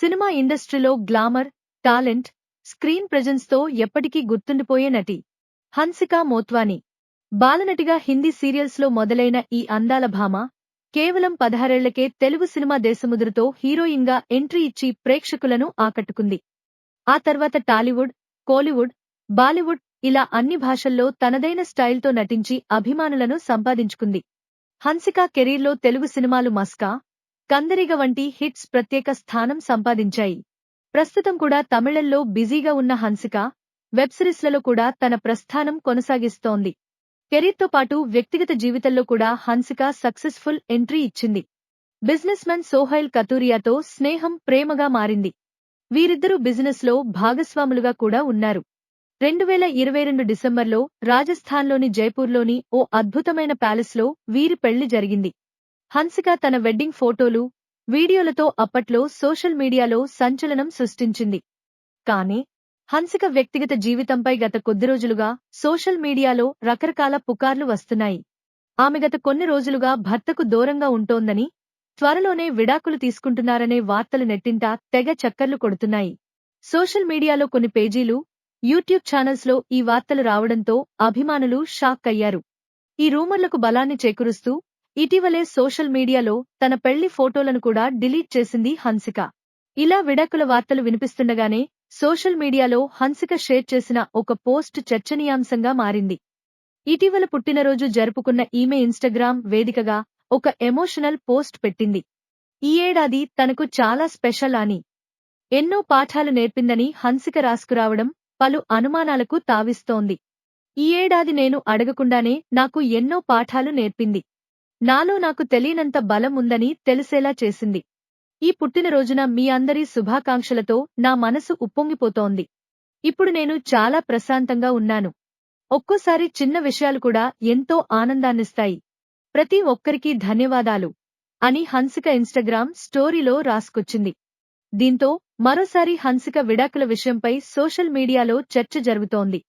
Cinema ఇండస్ట్రీలో glamour talent screen ప్రజెన్స్తో ఎప్పటికీ గుర్తుండిపోయే నటి హన్సికా మోత్వాని. బాలనటిగా హిందీ సీరియల్స్లో మొదలైన ఈ అందాల భామ కేవలం పదహారేళ్ళకే తెలుగు సినిమా దేశముదురుతో హీరోయిన్గా ఎంట్రీ ఇచ్చి ప్రేక్షకులను ఆకట్టుకుంది. ఆ తర్వాత టాలీవుడ్ కోలీవుడ్ బాలీవుడ్ ఇలా అన్ని భాషల్లో తనదైన స్టైల్తో నటించి అభిమానులను సంపాదించుకుంది. హన్సికా కెరీర్లో తెలుగు సినిమాలు మస్కా కందరిగ వంటి హిట్స్ ప్రత్యేక స్థానం సంపాదించాయి. ప్రస్తుతం కూడా తమిళంలో బిజీగా ఉన్న హన్సిక వెబ్ సిరీస్లలో కూడా తన ప్రస్థానం కొనసాగిస్తోంది. కెరీర్తో పాటు వ్యక్తిగత జీవితంలో కూడా హన్సిక సక్సెస్ఫుల్ ఎంట్రీ ఇచ్చింది. బిజినెస్ మెన్ సోహైల్ కతూరియాతో స్నేహం ప్రేమగా మారింది. వీరిద్దరూ బిజినెస్లో భాగస్వాములుగా కూడా ఉన్నారు. రెండు వేల ఇరవై రెండు డిసెంబర్లో రాజస్థాన్లోని జైపూర్లోని ఓ అద్భుతమైన ప్యాలెస్లో వీరి పెళ్ళి జరిగింది. హన్సిక తన వెడ్డింగ్ ఫోటోలు వీడియోలతో అప్పట్లో సోషల్ మీడియాలో సంచలనం సృష్టించింది. కానీ హన్సిక వ్యక్తిగత జీవితంపై గత కొద్ది రోజులుగా సోషల్ మీడియాలో రకరకాల పుకార్లు వస్తున్నాయి. ఆమె గత కొన్ని రోజులుగా భర్తకు దూరంగా ఉంటోందని త్వరలోనే విడాకులు తీసుకుంటున్నారనే వార్తలు నెట్టింటా తెగ చక్కర్లు కొడుతున్నాయి. సోషల్ మీడియాలో కొన్ని పేజీలు యూట్యూబ్ ఛానల్స్లో ఈ వార్తలు రావడంతో అభిమానులు షాక్ అయ్యారు ఈ రూమర్లకు బలాన్ని చేకూరుస్తూ ఇటీవలే సోషల్ మీడియాలో తన పెళ్ళి ఫోటోలను కూడా డిలీట్ చేసింది హన్సిక. ఇలా విడాకుల వార్తలు వినిపిస్తుండగానే సోషల్ మీడియాలో హన్సిక షేర్ చేసిన ఒక పోస్ట్ చర్చనీయాంశంగా మారింది. ఇటీవల పుట్టినరోజు జరుపుకున్న ఈమె ఇన్స్టాగ్రామ్ వేదికగా ఒక ఎమోషనల్ పోస్ట్ పెట్టింది. ఈ ఏడాది తనకు చాలా స్పెషల్ అని. ఎన్నో పాఠాలు నేర్పిందని హన్సిక రాసుకురావడం పలు అనుమానాలకు తావిస్తోంది. ఈ ఏడాది నేను అడగకుండానే నాకు ఎన్నో పాఠాలు నేర్పింది. నాలో నాకు తెలియనంత బలం ఉందని తెలిసేలా చేసింది. ఈ పుట్టినరోజున మీ అందరి శుభాకాంక్షలతో నా మనసు ఉప్పొంగిపోతోంది. ఇప్పుడు నేను చాలా ప్రశాంతంగా ఉన్నాను. ఒక్కోసారి చిన్న విషయాలు కూడా ఎంతో ఆనందాన్నిస్తాయి. ప్రతి ఒక్కరికీ ధన్యవాదాలు అని హన్సిక ఇన్స్టాగ్రామ్ స్టోరీలో రాసుకొచ్చింది. దీంతో మరోసారి హన్సిక విడాకుల విషయంపై సోషల్ మీడియాలో చర్చ జరుగుతోంది.